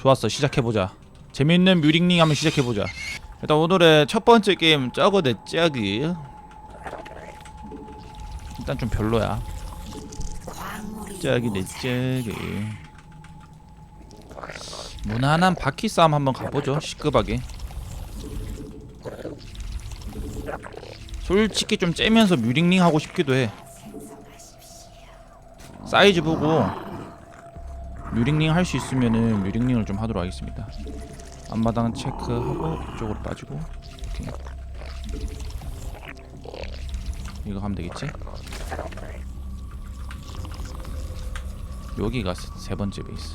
좋았어. 시작해보자. 재밌는 뮤링링 한번 시작해보자. 일단 오늘의 첫 번째 게임 저거 내 짝이 일단 좀 별로야. 짝이 내 짝이 무난한 바퀴 싸움 한번 가보죠 시급하게. 솔직히 좀 째면서 뮤링링 하고 싶기도 해. 사이즈 보고 뮤링링 할 수 있으면은 뮤링링을 좀 하도록 하겠습니다. 앞마당 체크하고 이쪽으로 빠지고 오케이. 이거 하면 되겠지? 여기가 세, 세 번째 베이스.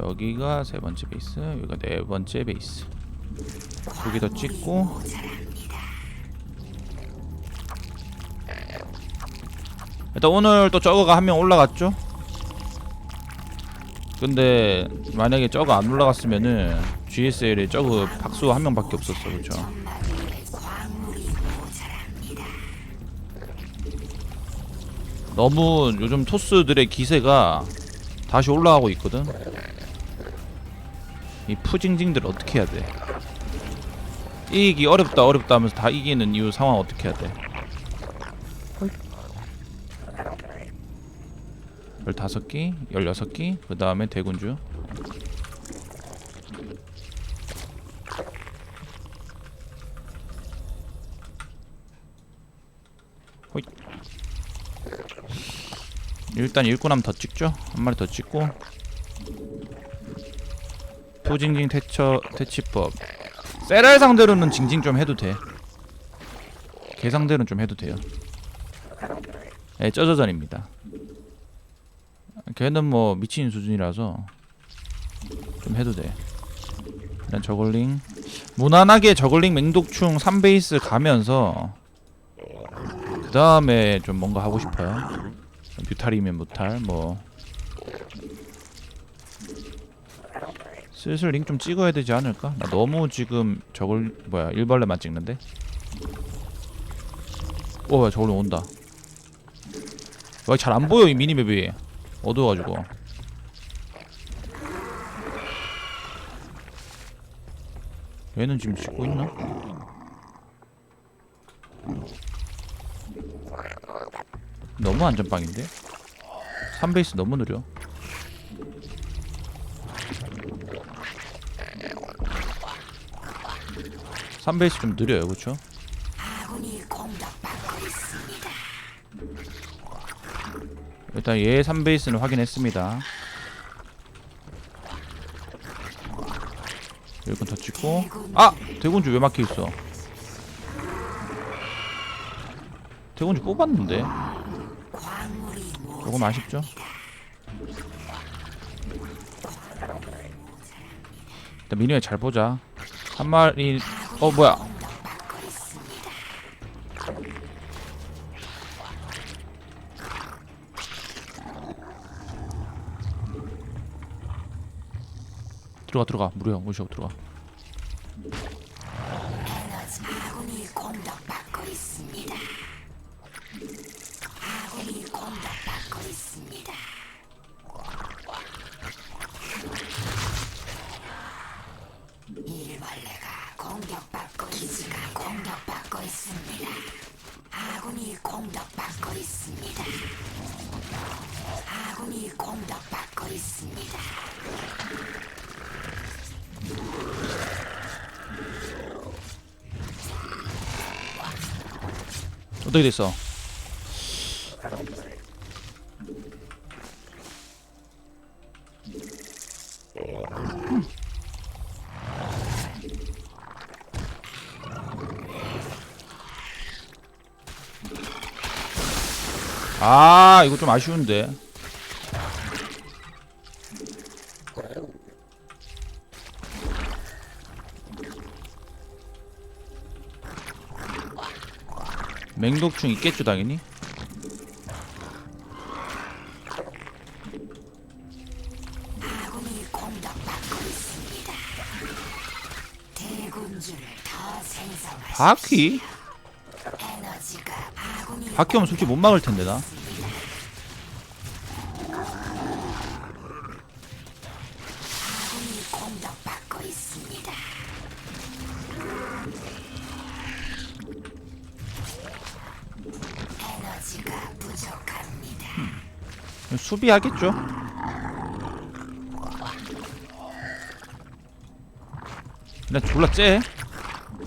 여기가 세 번째 베이스, 여기가 네 번째 베이스. 두개더 찍고 일단 오늘 또 저거가 한 명 올라갔죠? 근데 만약에 저거 안 올라갔으면은 GSL에 저거 박수 한 명밖에 없었어 그쵸? 너무 요즘 토스들의 기세가 다시 올라가고 있거든 이 푸징징들 어떻게 해야 돼 이기기 어렵다 어렵다 하면서 다 이기는 이유 상황 어떻게 해야 돼 15기, 16기, 그 다음에 대군주. 호잇. 일단 일꾼 한번 더 찍죠? 한 마리 더 찍고. 푸징징 태처 퇴치법. 세랄 상대로는 징징 좀 해도 돼 개 상대로는 좀 해도 돼요. 네, 쩌저전입니다 걔는 뭐 미친 수준이라서 좀 해도 돼. 일단 저글링 무난하게 저글링 맹독충 3베이스 가면서 그 다음에 좀 뭔가 하고 싶어요. 뮤탈이면 뮤탈 뭐 슬슬 링 좀 찍어야 되지 않을까? 나 너무 지금 저글 뭐야 일벌레만 찍는데? 오 저글링 온다. 와 잘 안 보여 이 미니맵이. 어두워가지고 얘는 지금 찍고 있나? 너무 안전빵인데? 3베이스 너무 느려 삼베이스좀 느려요 그쵸? 일단 얘 3베이스는 확인했습니다. 일꾼 더 찍고 아! 대군주 왜 막혀있어 대군주 뽑았는데 조금 아쉽죠? 일단 미니에 잘 보자 한 마리 어 뭐야 들어가 들어가. 무려 무시하고 들어가 어떻게 됐어? 아 이거 좀 아쉬운데 맹독충 있겠죠 당연히 아군이 공격받고 있습니다. 대군주를 더 생성하시 바퀴? 에너지가 아군이 바퀴 오면 솔직히 못 막을 텐데 나 수비하겠죠. 그냥 졸라 째.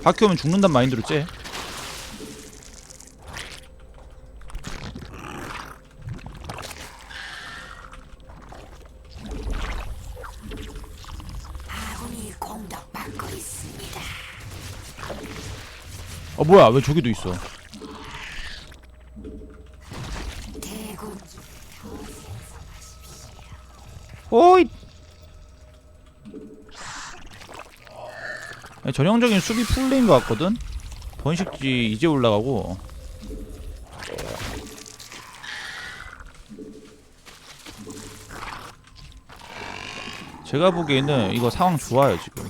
바퀴 오면 죽는단 마인드로 째. 어 뭐야 왜 저기도 있어? 오이. 전형적인 수비 플레이인 것 같거든. 번식지 이제 올라가고. 제가 보기에는 이거 상황 좋아요 지금.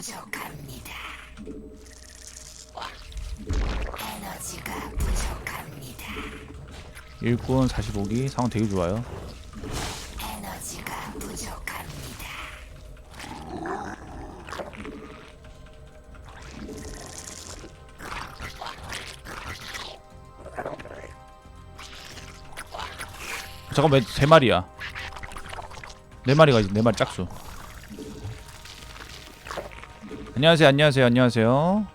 일꾼 45기 상황 되게 좋아요. 잠깐만 세 마리야. 네 마리가 있네 마리 짝수. 안녕하세요 안녕하세요 안녕하세요.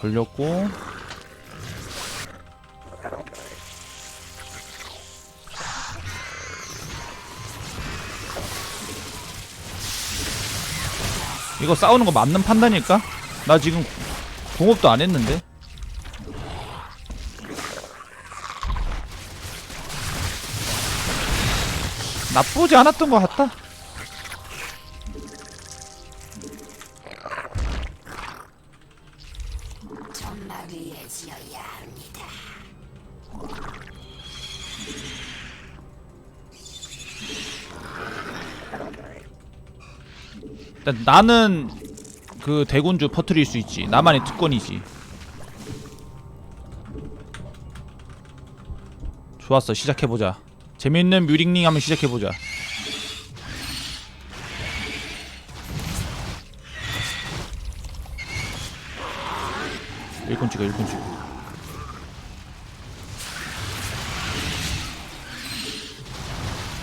걸렸고 이거 싸우는 거 맞는 판단일까? 나 지금 공업도 안 했는데 나쁘지 않았던 것 같다 일단 나는 그 대군주 퍼트릴 수 있지. 나만의 특권이지. 좋았어. 시작해보자. 재밌는 뮤링링 하면 시작해보자. 일꾼 찍어 일꾼 찍어.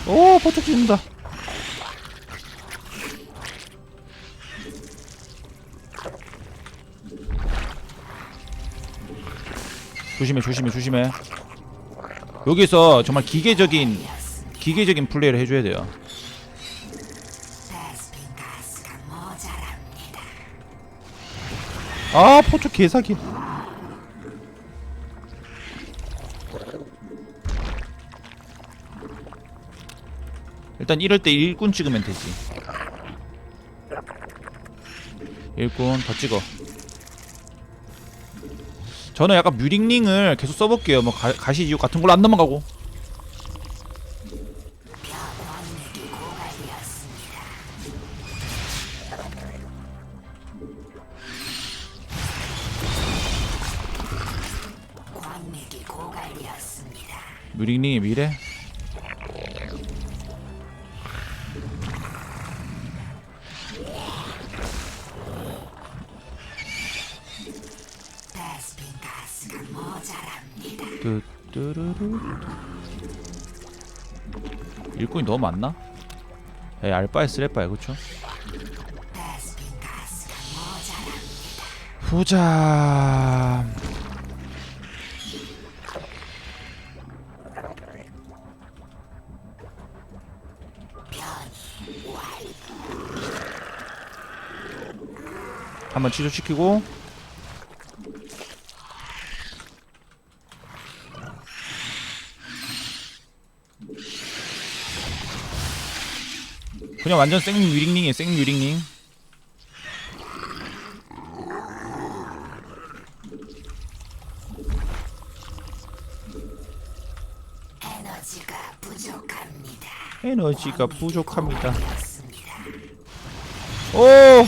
오 버쩍 찍는다 조심해 조심해 조심해. 여기서 정말 기계적인 기계적인 플레이를 해줘야 돼요. 아 포초 개사기. 일단 이럴 때 일꾼 찍으면 되지. 일꾼 더 찍어 저는 약간 뮤링링을 계속 써볼게요 뭐 가, 가시지옥 같은 걸로 안 넘어가고. 뮤링링의 미래 베스핀 가스가 모자랍니다. 뚜뚜루루 일꾼이 너무 많나? 에이 알바에 쓰레빠야 그쵸? 베스핀 가스가 모자랍니다. 보자 한번 취소시키고 그냥 완전 생 유링링이에요 생 유링링 에너지가 부족합니다. 에너지가 부족합니다 되었습니다. 오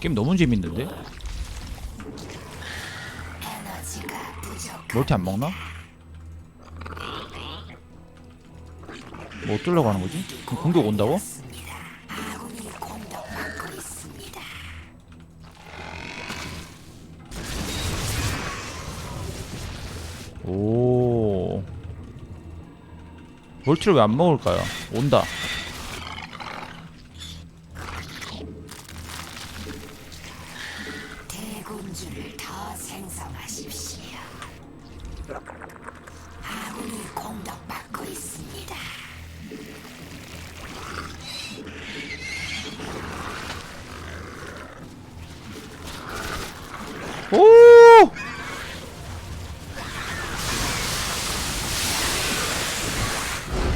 게임 너무 재밌는데? 멀티 안 먹나? 뭐 어쩌려고 하는 거지? 공격 온다고? 오 멀티를 왜 안 먹을까요? 온다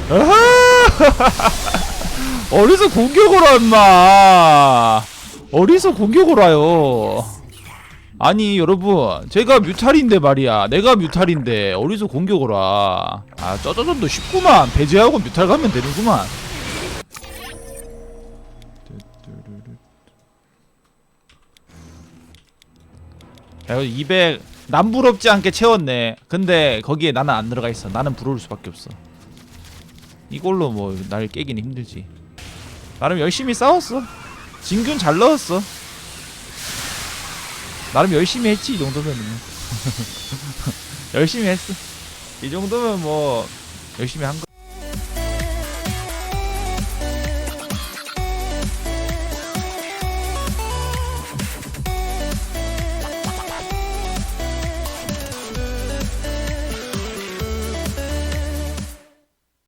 어디서 공격을 와, 임마! 어디서 공격을 와요? 아니, 여러분, 제가 뮤탈인데 말이야. 내가 뮤탈인데, 어디서 공격을 와? 아, 저저전도 쉽구만. 배제하고 뮤탈 가면 되는구만. 야, 이거 200 남 부럽지 않게 채웠네. 근데 거기에 나는 안 들어가 있어. 나는 부러울 수밖에 없어. 이걸로 뭐 날 깨기는 힘들지. 나름 열심히 싸웠어. 진균 잘 넣었어. 나름 열심히 했지 이 정도면은. 열심히 했어. 이 정도면 뭐 열심히 한 거.